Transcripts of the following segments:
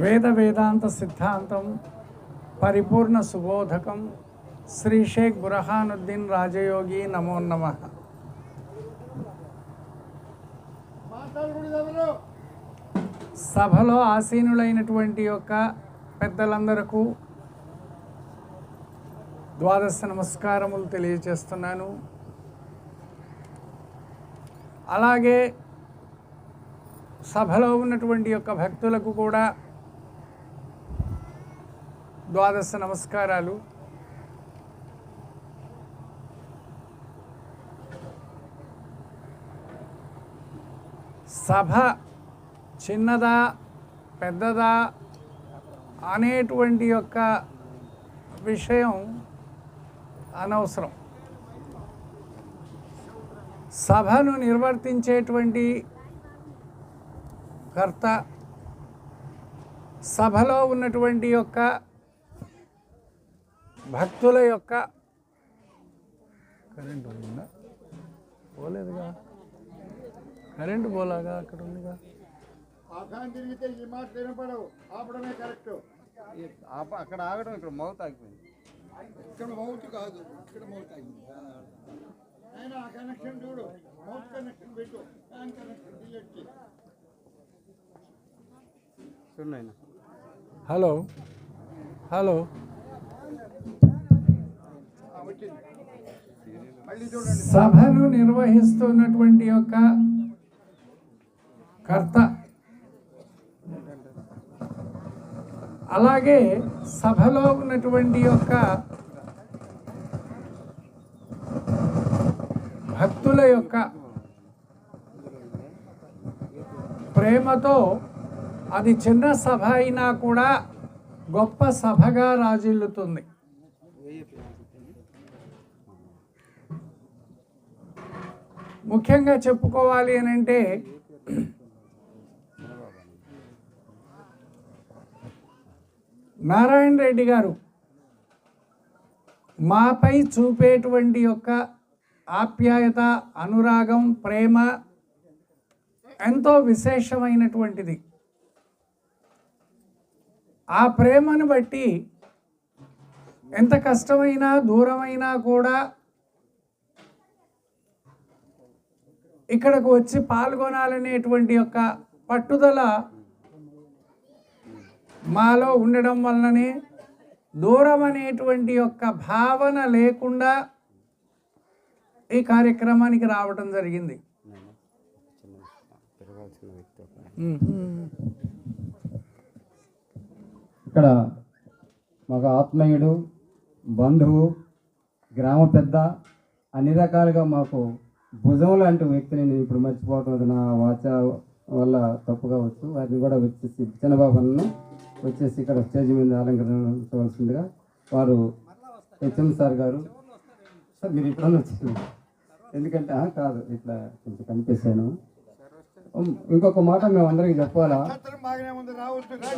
వేద వేదాంత సిద్ధాంతం పరిపూర్ణ సుబోధకం శ్రీ షేక్ బురహానుద్దీన్ రాజయోగి నమో నమ. సభలో ఆసీనులైనటువంటి యొక్క పెద్దలందరకు ద్వాదశ నమస్కారములు తెలియజేస్తున్నాను అలాగే సభలో ఉన్నటువంటి యొక్క భక్తులకు కూడా ద్వాదశ నమస్కారాలు. సభ చిన్నదా పెద్దదా అనేటువంటి యొక్క విషయం అనవసరం. సభను నిర్వర్తించేటువంటి కర్త సభలో ఉన్నటువంటి యొక్క భక్తుల యొక్క కరెంటు ఉందా? పోలేదుగా. కరెంటు పోలాగా అక్కడ ఉందిగా. ఆకారం తిరిగితే ఈ మాట వినపడవు. ఆపడమే కరెక్ట్. ఆప- అక్కడ ఆగడం ఇక్కడ మౌత్ ఆగిపోయింది. ఇక్కడ మౌత్ కాదు ఇక్కడ మౌత్ అయింది అయినా ఆ కనెక్షన్ చూడు. మౌత్ కనెక్షన్ పెట్టు. ఫ్యాన్ కనెక్షన్ డిలీట్ చేయి. చూడండి ఆయన హలో. హలో. సభను నిర్వహిస్తున్నటువంటి యొక్క కర్త. అలాగే సభలో ఉన్నటువంటి యొక్క భక్తుల యొక్క ప్రేమతో అది చిన్న సభ అయినా కూడా గొప్ప సభగా రాజిల్లుతుంది. ముఖ్యంగా చెప్పుకోవాలి అని అంటే నారాయణ రెడ్డి గారు మాపై చూపేటువంటి యొక్క ఆప్యాయత అనురాగం ప్రేమ ఎంతో విశేషమైనటువంటిది. ఆ ప్రేమను బట్టి ఎంత కష్టమైనా దూరమైనా కూడా ఇక్కడకు వచ్చి పాల్గొనాలనేటువంటి యొక్క పట్టుదల మాలో ఉండడం వలననే దూరం అనేటువంటి యొక్క భావన లేకుండా ఈ కార్యక్రమానికి రావటం జరిగింది. ఇక్కడ మాకు ఆత్మీయుడు బంధువు గ్రామ పెద్ద అన్ని రకాలుగా మాకు భుజం లాంటి వ్యక్తిని నేను ఇప్పుడు మర్చిపోవటం అది నా వాచ వల్ల తప్పు కావచ్చు. వారిని కూడా వచ్చేసి చిన్నబాబు వచ్చేసి ఇక్కడ స్టేజ్ మీద అలంకరించవలసిందిగా వారు హెచ్ఎం సార్ గారు. సార్ మీరు ఇప్పుడన్నా వచ్చింది ఎందుకంటే కాదు ఇట్లా కొంచెం కనిపించాను ఇంకొక మాట మేము అందరికీ చెప్పాలా?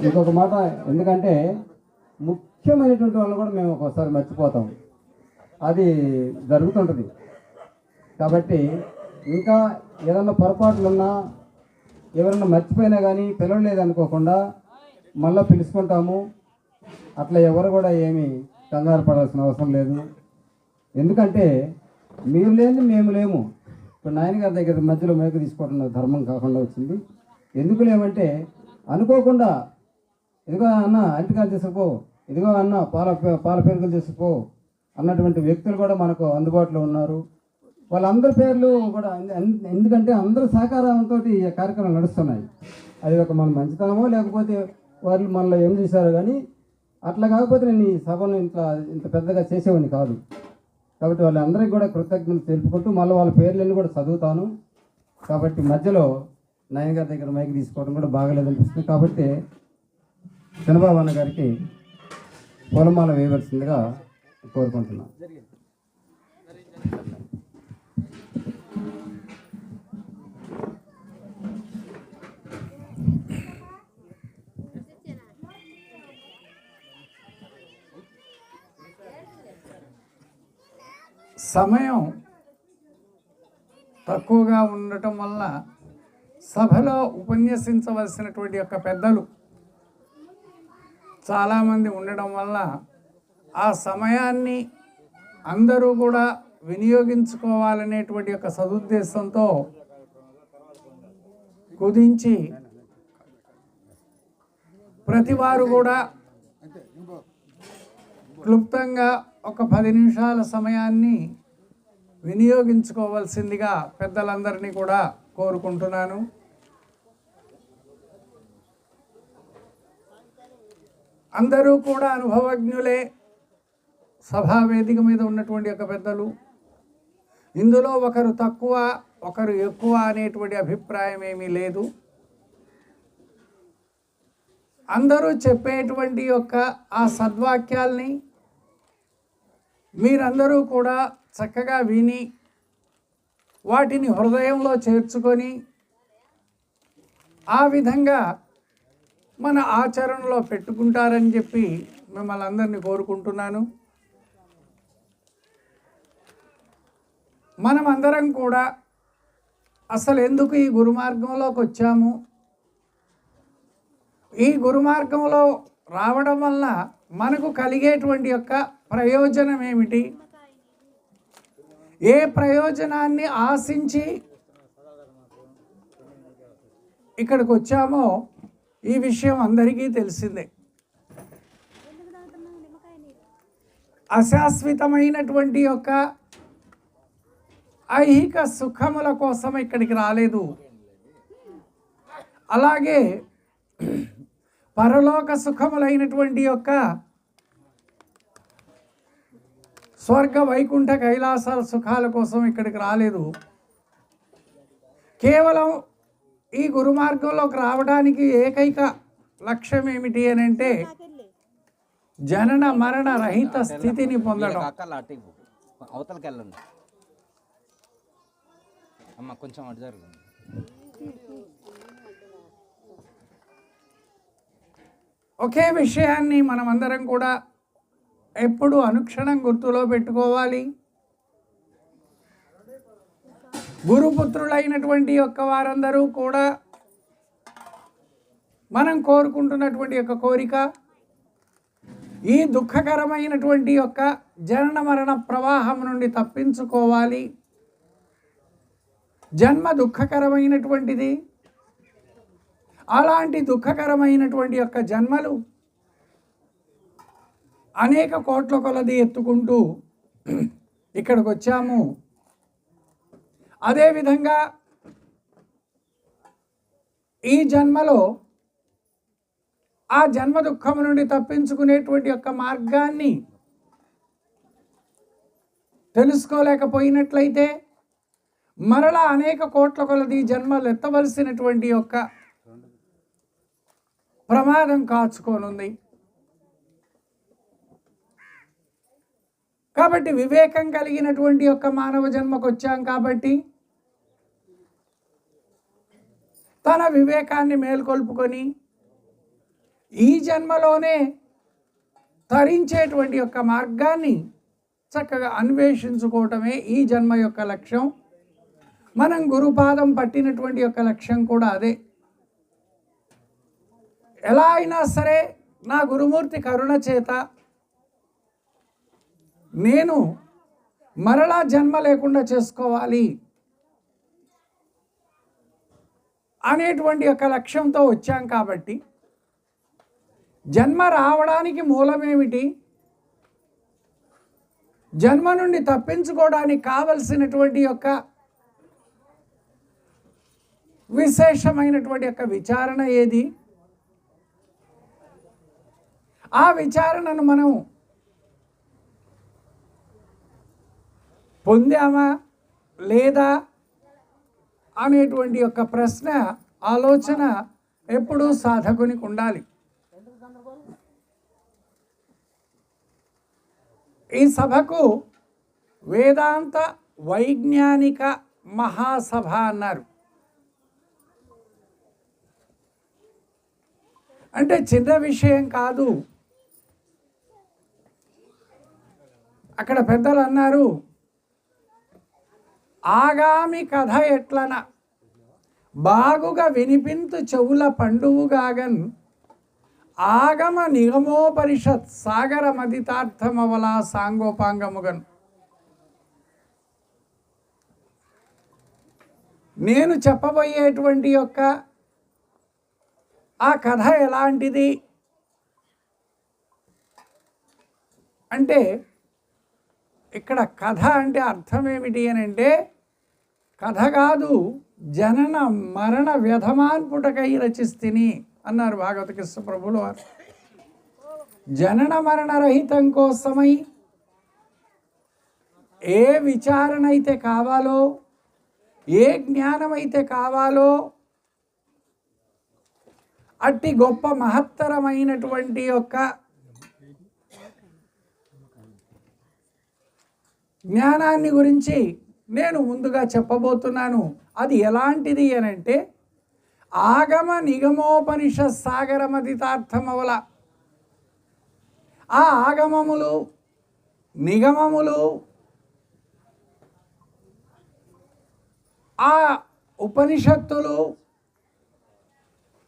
ఇంకొక మాట ఎందుకంటే ముఖ్యమైనటువంటి వాళ్ళు కూడా మేము ఒకసారి మర్చిపోతాం. అది జరుగుతుంటుంది. కాబట్టి ఇంకా ఏదన్నా పొరపాట్లు ఉన్నా ఎవరన్నా మర్చిపోయినా కానీ పిలవలేదనుకోకుండా మళ్ళీ పిలుచుకుంటాము. అట్లా ఎవరు కూడా ఏమీ కంగారు పడాల్సిన అవసరం లేదు. ఎందుకంటే మీరు లేని మేము లేము. ఇప్పుడు నాయన గారి దగ్గర మధ్యలో మేక తీసుకోవడం ధర్మం కాకుండా వచ్చింది. ఎందుకు లేమంటే అనుకోకుండా ఇదిగో అన్న అంటికాలు తీసుకుపో ఇదిగో అన్న పాల పాల పెరుగులు తీసుకుపో అన్నటువంటి వ్యక్తులు కూడా మనకు అందుబాటులో ఉన్నారు. వాళ్ళందరి పేర్లు కూడా ఎందుకంటే అందరూ సహకారంతో ఈ కార్యక్రమాలు నడుస్తున్నాయి. అది ఒక మన మంచితనమో లేకపోతే వాళ్ళు మనలో ఏం చేశారు కానీ అట్లా కాకపోతే నేను ఈ సభను ఇంత ఇంత పెద్దగా చేసేవాడిని కాదు. కాబట్టి వాళ్ళందరికీ కూడా కృతజ్ఞతలు తెలుపుకుంటూ మళ్ళీ వాళ్ళ పేర్లన్నీ కూడా చదువుతాను. కాబట్టి మధ్యలో నయన్ గారి దగ్గర మైక్ తీసుకోవడం కూడా బాగలేదనిపిస్తుంది. కాబట్టి చంద్రబాబు అన్న గారికి పొలమాల వేయవలసిందిగా కోరుకుంటున్నాను. సమయం తక్కువగా ఉండటం వల్ల సభలో ఉపన్యసించవలసినటువంటి యొక్క పెద్దలు చాలామంది ఉండడం వల్ల ఆ సమయాన్ని అందరూ కూడా వినియోగించుకోవాలనేటువంటి ఒక సదుద్దేశంతో కుదించి ప్రతి వారు కూడా క్లుప్తంగా ఒక పది నిమిషాల సమయాన్ని వినియోగించుకోవాల్సిందిగా పెద్దలందరినీ కూడా కోరుకుంటున్నాను. అందరూ కూడా అనుభవజ్ఞులే సభా వేదిక మీద ఉన్నటువంటి ఒక పెద్దలు. ఇందులో ఒకరు తక్కువ ఒకరు ఎక్కువ అనేటువంటి అభిప్రాయం ఏమీ లేదు. అందరూ చెప్పేటువంటి యొక్క ఆ సద్వాక్యాల్ని మీరందరూ కూడా చక్కగా విని వాటిని హృదయంలో చేర్చుకొని ఆ విధంగా మన ఆచరణలో పెట్టుకుంటారని చెప్పి మిమ్మల్ని అందరినీ కోరుకుంటున్నాను. మనం అందరం కూడా అసలు ఎందుకు ఈ గురుమార్గంలోకి వచ్చాము? ఈ గురుమార్గంలో రావడం వల్ల మనకు కలిగేటువంటి యొక్క ప్రయోజనం ఏమిటి? ఏ ప్రయోజనాన్ని ఆశించి ఇక్కడికి వచ్చామో ఈ విషయం అందరికీ తెలిసిందే. అశాశ్వతమైనటువంటి యొక్క ఐహిక సుఖముల కోసం ఇక్కడికి రాలేదు. అలాగే పరలోక సుఖములైనటువంటి యొక్క స్వర్గ వైకుంఠ కైలాసాల సుఖాల కోసం ఇక్కడికి రాలేదు. కేవలం ఈ గురు మార్గంలోకి రావడానికి ఏకైక లక్ష్యం ఏమిటి అని అంటే జనన మరణ రహిత స్థితిని పొందడం. అక్కలు అమ్మ కొంచెం అటు జరుగుతుంది ఒకే విషయాన్ని మనమందరం కూడా ఎప్పుడు అనుక్షణం గుర్తులో పెట్టుకోవాలి. గురుపుత్రులైనటువంటి యొక్క వారందరూ కూడా మనం కోరుకుంటున్నటువంటి యొక్క కోరిక ఈ దుఃఖకరమైనటువంటి యొక్క జనన మరణ ప్రవాహం నుండి తప్పించుకోవాలి. జన్మ దుఃఖకరమైనటువంటిది. అలాంటి దుఃఖకరమైనటువంటి యొక్క జన్మలు అనేక కోట్ల కొలది ఎత్తుకుంటూ ఇక్కడికి వచ్చాము అదేవిధంగా ఈ జన్మలో ఆ జన్మ దుఃఖం నుండి తప్పించుకునేటువంటి యొక్క మార్గాన్ని తెలుసుకోలేకపోయినట్లయితే మరలా అనేక కోట్ల కొలది జన్మలు ఎత్తవలసినటువంటి యొక్క ప్రమాదం కాచుకోనుంది. కాబట్టి వివేకం కలిగినటువంటి యొక్క మానవ జన్మకు వచ్చాం కాబట్టి తన వివేకాన్ని మేల్కొల్పుకొని ఈ జన్మలోనే తరించేటువంటి యొక్క మార్గాన్ని చక్కగా అన్వేషించుకోవటమే ఈ జన్మ యొక్క లక్ష్యం. మనం గురుపాదం పట్టినటువంటి యొక్క లక్ష్యం కూడా అదే. ఎలా అయినా సరే నా గురుమూర్తి కరుణ చేత నేను మరలా జన్మ లేకుండా చేసుకోవాలి అనేటువంటి యొక్క లక్ష్యంతో వచ్చాం కాబట్టి జన్మ రావడానికి మూలమేమిటి? జన్మ నుండి తప్పించుకోవడానికి కావలసినటువంటి యొక్క విశేషమైనటువంటి యొక్క విచారణ ఏది? ఆ విచారణను మనం పొందామా లేదా అనేటువంటి యొక్క ప్రశ్న ఆలోచన ఎప్పుడూ సాధకునికి ఉండాలి. ఈ సభకు వేదాంత వైజ్ఞానిక మహాసభ అన్నారు. అంటే చిన్న విషయం కాదు. అక్కడ పెద్దలు అన్నారు ఆగామి కథ ఎట్లన? బాగుగా వినిపింతు చెవుల పండువుగాగన్. ఆగమ నిగమోపనిషత్ సాగర మదితార్థమవల సాంగోపాంగముగన్. నేను చెప్పబోయేటువంటి యొక్క ఆ కథ ఎలాంటిది? అంటే ఇక్కడ కథ అంటే అర్థం ఏమిటి అని అంటే కథ కాదు జనన మరణ వ్యధమాన్ పుటకై రచిస్తిని అన్నారు భాగవత కృష్ణ ప్రభులు వారు. జనన మరణ రహితం కోసమై ఏ విచారణ అయితే కావాలో ఏ జ్ఞానం అయితే కావాలో అట్టి గొప్ప మహత్తరమైనటువంటి యొక్క జ్ఞానాన్ని గురించి నేను ముందుగా చెప్పబోతున్నాను. అది ఎలాంటిది అని అంటే ఆగమ నిగమోపనిష సాగరమతితార్థమవల ఆ ఆగమములు నిగమములు ఆ ఉపనిషత్తులు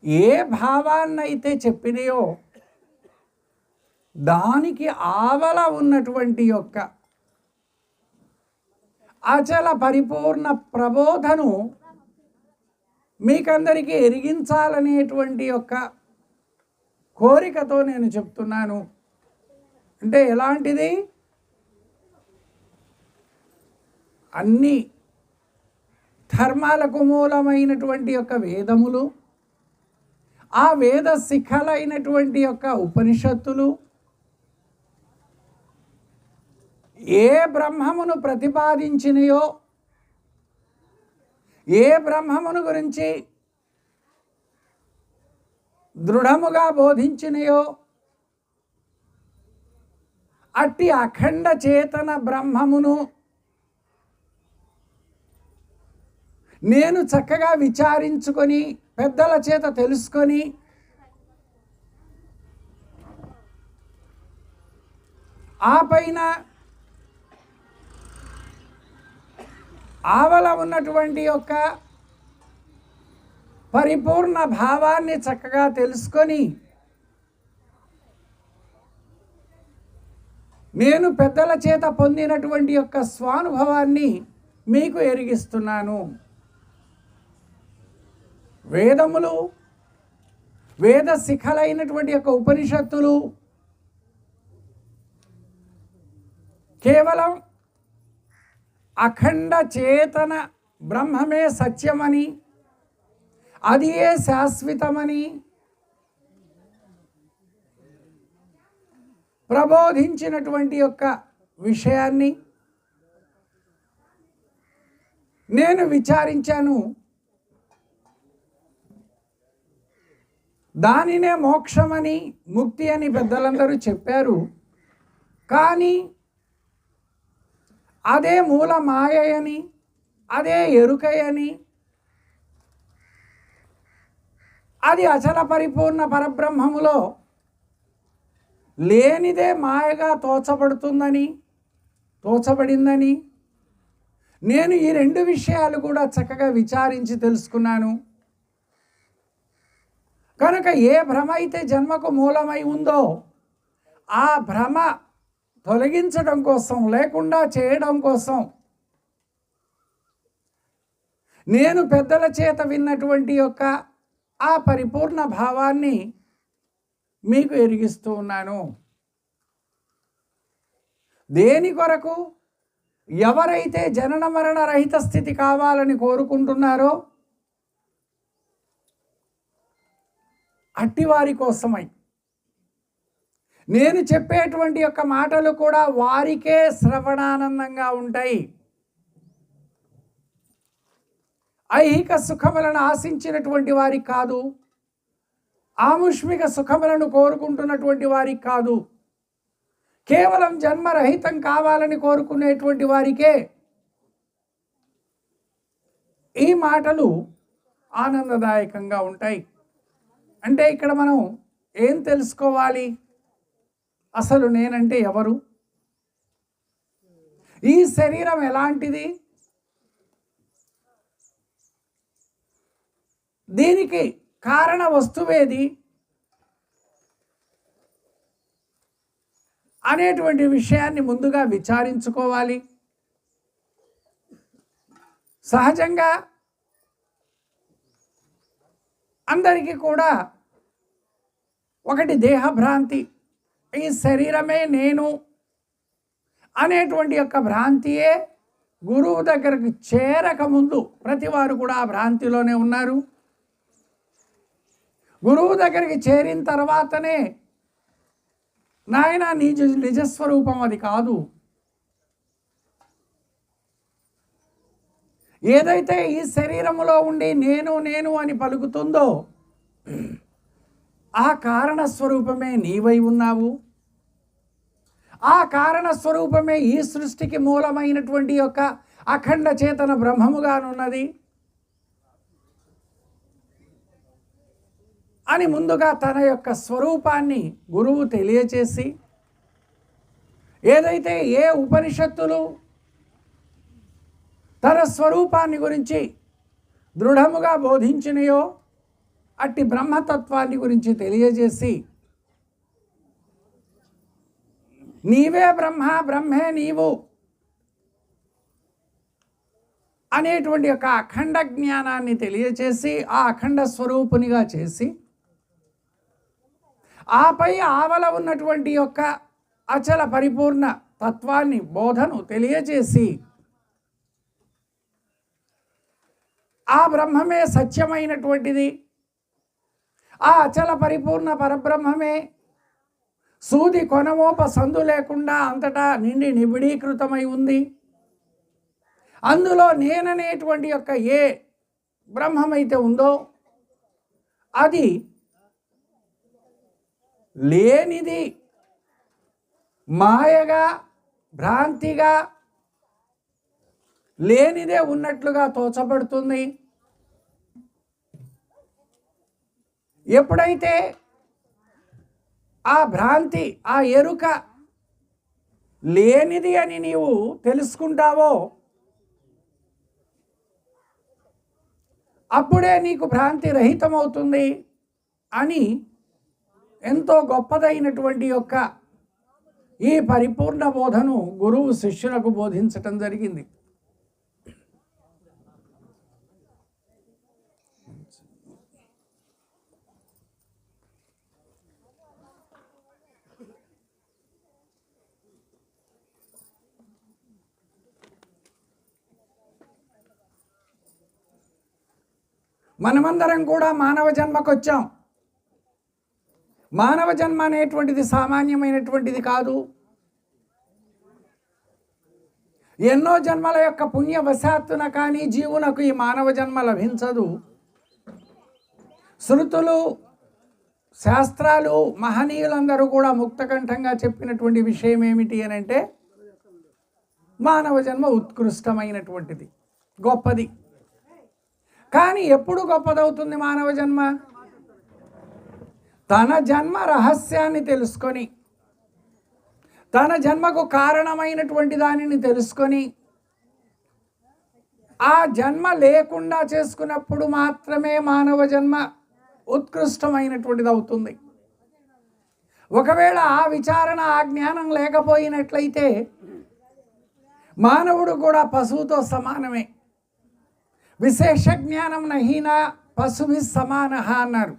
ఏ భావాన్నైతే చెప్పినాయో దానికి ఆవల ఉన్నటువంటి యొక్క అచల పరిపూర్ణ ప్రబోధను మీకందరికీ ఎరిగించాలనేటువంటి యొక్క కోరికతో నేను చెప్తున్నాను. అంటే ఎలాంటిది? అన్ని ధర్మాలకు మూలమైనటువంటి యొక్క వేదములు ఆ వేద శిఖలైనటువంటి యొక్క ఉపనిషత్తులు ఏ బ్రహ్మమును ప్రతిపాదించినయో ఏ బ్రహ్మమును గురించి దృఢముగా బోధించినయో అట్టి అఖండ చేతన బ్రహ్మమును నేను చక్కగా విచారించుకొని పెద్దల చేత తెలుసుకొని ఆ పైన ఆవల ఉన్నటువంటి యొక్క పరిపూర్ణ భావాన్ని చక్కగా తెలుసుకొని నేను పెద్దల చేత పొందినటువంటి యొక్క స్వానుభవాన్ని మీకు ఎరిగిస్తున్నాను. వేదములు వేద శిఖలైనటువంటి యొక్క ఉపనిషత్తులు కేవలం అఖండ చేతన బ్రహ్మమే సత్యమని అది ఏ శాశ్వతమని ప్రబోధించినటువంటి యొక్క విషయాన్ని నేను విచారించాను. దానినే మోక్షమని ముక్తి అని పెద్దలందరూ చెప్పారు. కానీ అదే మూల మాయని అదే ఎరుకయని అది అచల పరిపూర్ణ పరబ్రహ్మములో లేనిదే మాయగా తోచబడుతుందని తోచబడిందని నేను ఈ రెండు విషయాలు కూడా చక్కగా విచారించి తెలుసుకున్నాను. కనుక ఏ భ్రమ అయితే జన్మకు మూలమై ఉందో ఆ భ్రమ తొలగించడం కోసం లేకుండా చేయడం కోసం నేను పెద్దల చేత విన్నటువంటి యొక్క ఆ పరిపూర్ణ భావాన్ని మీకు ఎరిగిస్తూ ఉన్నాను. దేని కొరకు ఎవరైతే జనన మరణ రహిత స్థితి కావాలని కోరుకుంటున్నారో అట్టివారి కోసమై. నేను చెప్పేటువంటి యొక్క మాటలు కూడా వారికే శ్రవణానందంగా ఉంటాయి. ఐహిక సుఖములను ఆశించినటువంటి వారికి కాదు. ఆముష్మిక సుఖములను కోరుకుంటున్నటువంటి వారికి కాదు. కేవలం జన్మరహితం కావాలని కోరుకునేటువంటి వారికే ఈ మాటలు ఆనందదాయకంగా ఉంటాయి. అంటే ఇక్కడ మనం ఏం తెలుసుకోవాలి? అసలు నేనంటే ఎవరు? ఈ శరీరం ఎలాంటిది? దీనికి కారణ వస్తువేది అనేటువంటి విషయాన్ని ముందుగా విచారించుకోవాలి. సహజంగా అందరికీ కూడా ఒకటి దేహభ్రాంతి. ఈ శరీరమే నేను అనేటువంటి యొక్క భ్రాంతియే గురువు దగ్గరకు చేరకముందు ప్రతి వారు కూడా ఆ భ్రాంతిలోనే ఉన్నారు. గురువు దగ్గరికి చేరిన తర్వాతనే నాయన నిజ నిజస్వరూపం అది కాదు. ఏదైతే ఈ శరీరములో ఉండి నేను నేను అని పలుకుతుందో ఆ కారణ స్వరూపమే నీవై ఉన్నావు. ఆ కారణ స్వరూపమే ఈ సృష్టికి మూలమైనటువంటి యొక్క అఖండ చేతన బ్రహ్మముగానున్నది. అని ముందుగా తన యొక్క స్వరూపాన్ని గురువు తెలియచేసి ఏదైతే ఏ ఉపనిషత్తులు తన స్వరూపాన్ని గురించి దృఢముగా బోధించినయో అట్టి బ్రహ్మతత్వాన్ని గురించి తెలియజేసి నీవే బ్రహ్మ బ్రహ్మే నీవు అనేటువంటి ఒక అఖండ జ్ఞానాన్ని తెలియచేసి ఆ అఖండ స్వరూపునిగా చేసి ఆపై ఆవల ఉన్నటువంటి యొక్క అచల పరిపూర్ణ తత్వాన్ని బోధను తెలియజేసి ఆ బ్రహ్మమే సత్యమైనటువంటిది ఆ అచల పరిపూర్ణ పరబ్రహ్మమే. సూది కొనమోప సందు లేకుండా అంతటా నిండి నిబిడీకృతమై ఉంది. అందులో నేననేటువంటి యొక్క ఏ బ్రహ్మమైతే ఉందో అది లేనిది మాయగా భ్రాంతిగా లేనిదే ఉన్నట్లుగా తోచబడుతుంది. ఎప్పుడైతే ఆ భ్రాంతి ఆ ఎరుక లేనిది అని నీవు తెలుసుకుంటావో అప్పుడే నీకు భ్రాంతి రహితమవుతుంది అని ఎంతో గొప్పదైనటువంటి యొక్క ఈ పరిపూర్ణ బోధను గురువు శిష్యులకు బోధించటం జరిగింది. మనమందరం కూడా మానవ జన్మకు వచ్చాం మానవ జన్మ అనేటువంటిది సామాన్యమైనటువంటిది కాదు. ఎన్నో జన్మల యొక్క పుణ్యవశాత్తున కానీ జీవునకు ఈ మానవ జన్మ లభించదు. శృతులు శాస్త్రాలు మహనీయులందరూ కూడా ముక్తకంఠంగా చెప్పినటువంటి విషయం ఏమిటి అని అంటే మానవ జన్మ ఉత్కృష్టమైనటువంటిది గొప్పది. కానీ ఎప్పుడు గొప్పదవుతుంది మానవ జన్మ? తన జన్మ రహస్యాన్ని తెలుసుకొని తన జన్మకు కారణమైనటువంటి దానిని తెలుసుకొని ఆ జన్మ లేకుండా చేసుకున్నప్పుడు మాత్రమే మానవ జన్మ ఉత్కృష్టమైనటువంటిది అవుతుంది ఒకవేళ ఆ విచారణ ఆ జ్ఞానం లేకపోయినట్లయితే మానవుడు కూడా పశువుతో సమానమే. విశేష జ్ఞానం నహీన పశువి సమాన అన్నారు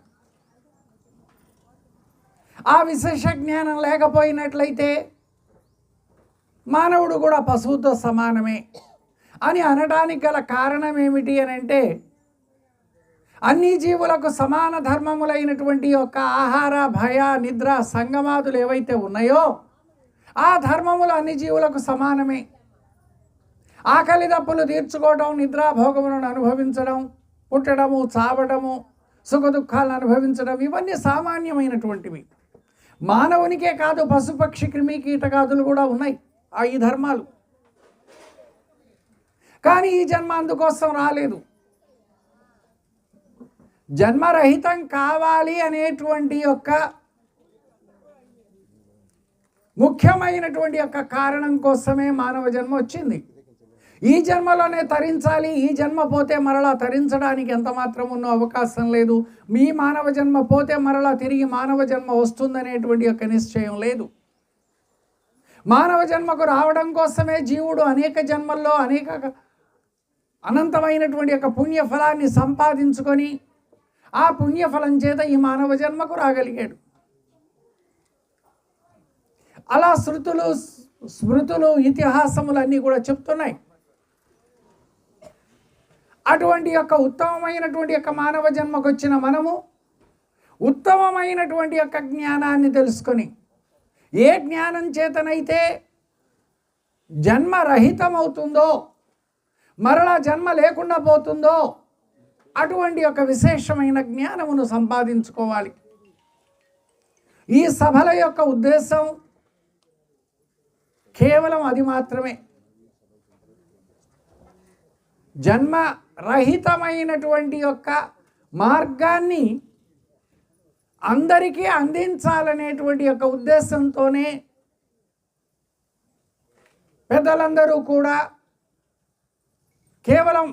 ఆ విశేష జ్ఞానం లేకపోయినట్లయితే మానవుడు కూడా పశువుతో సమానమే. అని అనడానికి గల కారణం ఏమిటి అని అంటే అన్ని జీవులకు సమాన ధర్మములైనటువంటి యొక్క ఆహార భయ నిద్ర సంగమాదులు ఏవైతే ఉన్నాయో ఆ ధర్మములు అన్ని జీవులకు సమానమే. ఆకలి దప్పులు తీర్చుకోవడం నిద్రాభోగములను అనుభవించడం పుట్టడము చావడము సుఖ దుఃఖాలను అనుభవించడం ఇవన్నీ సామాన్యమైనటువంటివి. మానవునికే కాదు పశుపక్షి క్రిమి కీటకాదులు కూడా ఉన్నాయి ఆ ఈ ధర్మాలు. కానీ ఈ జన్మ అందుకోసం రాలేదు. జన్మరహితం కావాలి అనేటువంటి యొక్క ముఖ్యమైనటువంటి యొక్క కారణం కోసమే మానవ జన్మ వచ్చింది. ఈ జన్మలోనే తరించాలి ఈ జన్మ పోతే మరలా తరించడానికి ఎంత మాత్రం అవకాశం లేదు. మీ మానవ జన్మ పోతే మరలా తిరిగి మానవ జన్మ వస్తుందనేటువంటి యొక్క నిశ్చయం లేదు. మానవ జన్మకు రావడం కోసమే జీవుడు అనేక జన్మల్లో అనేక అనంతమైనటువంటి యొక్క పుణ్యఫలాన్ని సంపాదించుకొని ఆ పుణ్యఫలం చేత ఈ మానవ జన్మకు రాగలిగాడు. అలా శృతులు స్మృతులు ఇతిహాసములన్నీ కూడా చెప్తున్నాయి. అటువంటి యొక్క ఉత్తమమైనటువంటి యొక్క మానవ జన్మకు వచ్చిన మనము ఉత్తమమైనటువంటి యొక్క జ్ఞానాన్ని తెలుసుకొని ఏ జ్ఞానం చేతనైతే జన్మరహితమవుతుందో మరలా జన్మ లేకుండా పోతుందో అటువంటి యొక్క విశేషమైన జ్ఞానమును సంపాదించుకోవాలి. ఈ సభల యొక్క ఉద్దేశం కేవలం అది మాత్రమే. జన్మ రహితమైనటువంటి యొక్క మార్గాన్ని అందరికీ అందించాలనేటువంటి యొక్క ఉద్దేశంతోనే పెద్దలందరూ కూడా కేవలం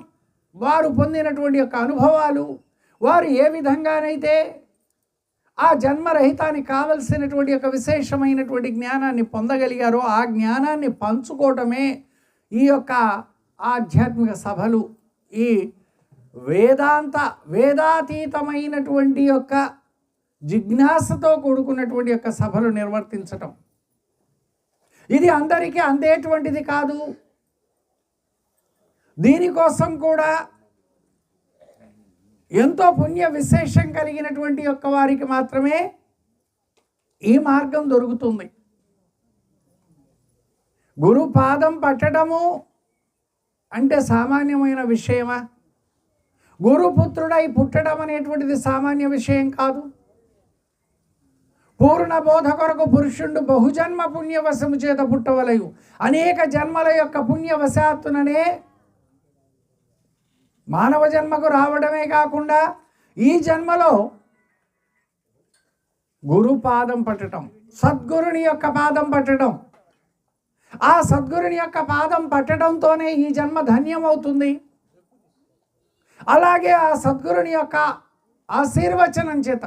వారు పొందినటువంటి యొక్క అనుభవాలు వారు ఏ విధంగానైతే ఆ జన్మరహితానికి కావలసినటువంటి యొక్క విశేషమైనటువంటి జ్ఞానాన్ని పొందగలిగారో ఆ జ్ఞానాన్ని పంచుకోవటమే ఈ యొక్క ఆధ్యాత్మిక సభలు ఈ వేదాంత వేదాతీతమైనటువంటి యొక్క జిజ్ఞాసతో కూడుకున్నటువంటి యొక్క సభలు నిర్వర్తించటం. ఇది అందరికీ అందేటువంటిది కాదు. దీనికోసం కూడా ఎంతో పుణ్య విశేషం కలిగినటువంటి యొక్క వారికి మాత్రమే ఈ మార్గం దొరుకుతుంది. గురు పాదం పట్టడము అంటే సామాన్యమైన విషయమా? గురుపుత్రుడై పుట్టడం అనేటువంటిది సామాన్య విషయం కాదు. పూర్ణ బోధ కొరకు పురుషుండు బహుజన్మ పుణ్యవశము చేత పుట్టవలయు. అనేక జన్మల యొక్క పుణ్యవశాత్తుననే మానవ జన్మకు రావడమే కాకుండా ఈ జన్మలో గురు పాదం పట్టడం సద్గురుని యొక్క పాదం పట్టడం ఆ సద్గురుని యొక్క పాదం పట్టడంతోనే ఈ జన్మ ధన్యమవుతుంది. అలాగే ఆ సద్గురుని యొక్క ఆశీర్వచనం చేత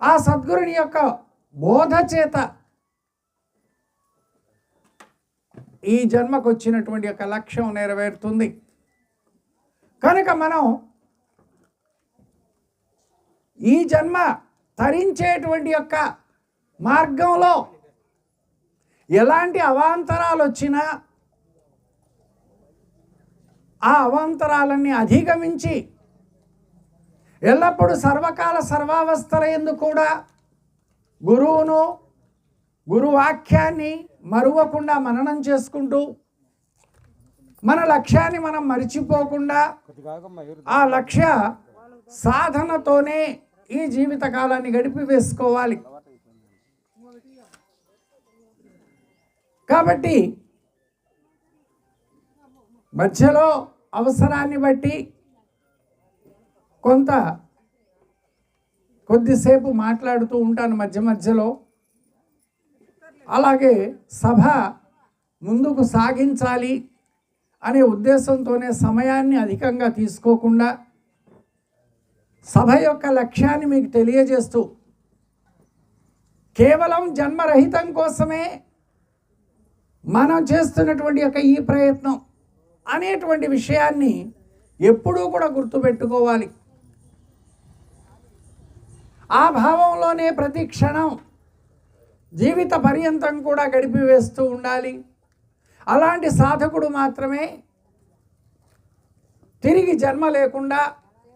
ఆ సద్గురుని యొక్క బోధ చేత ఈ జన్మకు వచ్చినటువంటి యొక్క లక్ష్యం నెరవేరుతుంది. కనుక మనం ఈ జన్మ తరించేటువంటి యొక్క మార్గంలో ఎలాంటి అవాంతరాలు వచ్చినా ఆ అవాంతరాలన్నీ అధిగమించి ఎల్లప్పుడూ సర్వకాల సర్వావస్థల ఎందు కూడా గురువును గురువాక్యాన్ని మరువకుండా మననం చేసుకుంటూ మన లక్ష్యాన్ని మనం మరిచిపోకుండా ఆ లక్ష్య సాధనతోనే ఈ జీవిత కాలాన్ని గడిపి వేసుకోవాలి కాబట్టి మధ్యలో అవసరాన్ని బట్టి కొంత కొద్దిసేపు మాట్లాడుతూ ఉంటాను మధ్య మధ్యలో. అలాగే సభ ముందుకు సాగించాలి అనే ఉద్దేశంతోనే సమయాన్ని అధికంగా తీసుకోకుండా సభ యొక్క లక్ష్యాన్ని మీకు తెలియజేస్తూ కేవలం జన్మరహితం కోసమే మనం చేస్తున్నటువంటి యొక్క ఈ ప్రయత్నం అనేటువంటి విషయాన్ని ఎప్పుడూ కూడా గుర్తుపెట్టుకోవాలి. ఆ భావంలోనే ప్రతి క్షణం జీవిత పర్యంతం కూడా గడిపివేస్తూ ఉండాలి. అలాంటి సాధకుడు మాత్రమే తిరిగి జన్మ లేకుండా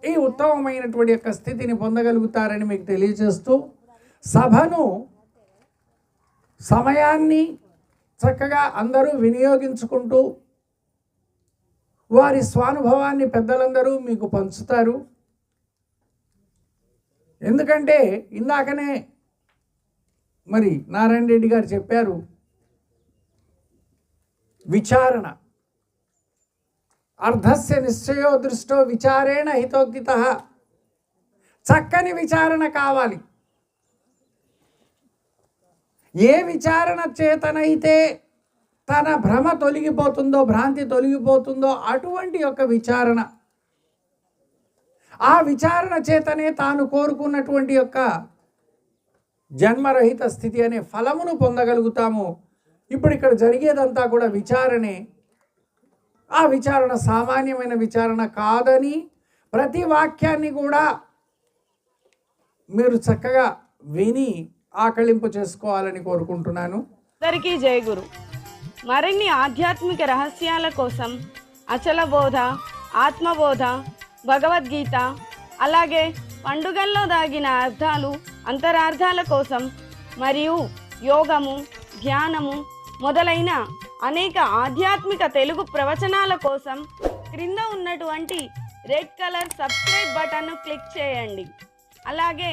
ఈ ఉత్తమమైనటువంటి యొక్క స్థితిని పొందగలుగుతారని మీకు తెలియజేస్తూ సభను సమయాన్ని చక్కగా అందరూ వినియోగించుకుంటూ వారి స్వానుభవాన్ని పెద్దలందరూ మీకు పంచుతారు. ఎందుకంటే ఇందాకనే మరి నారాయణ రెడ్డి గారు చెప్పారు విచారణ. అర్ధస్య నిశ్చయో దృష్టో విచారేణ హితోక్తిత. చక్కని విచారణ కావాలి. ఏ విచారణ చేతనైతే తన భ్రమ తొలగిపోతుందో భ్రాంతి తొలగిపోతుందో అటువంటి యొక్క విచారణ. ఆ విచారణ చేతనే తాను కోరుకున్నటువంటి యొక్క జన్మరహిత స్థితి అనే ఫలమును పొందగలుగుతాము. ఇప్పుడు ఇక్కడ జరిగేదంతా కూడా విచారణే. ఆ విచారణ సామాన్యమైన విచారణ కాదని ప్రతి వాక్యాన్ని కూడా మీరు చక్కగా విని ఆకళింపు చేసుకోవాలని కోరుకుంటున్నాను. అందరికీ జయ గురు. మరిన్ని ఆధ్యాత్మిక రహస్యాల కోసం అచల బోధ ఆత్మబోధ భగవద్గీత అలాగే పండుగల్లో దాగిన అర్థాలు అంతరార్థాల కోసం మరియు యోగము ధ్యానము మొదలైన అనేక ఆధ్యాత్మిక తెలుగు ప్రవచనాల కోసం క్రింద ఉన్నటువంటి రెడ్ కలర్ సబ్స్క్రైబ్ బటన్ను క్లిక్ చేయండి. అలాగే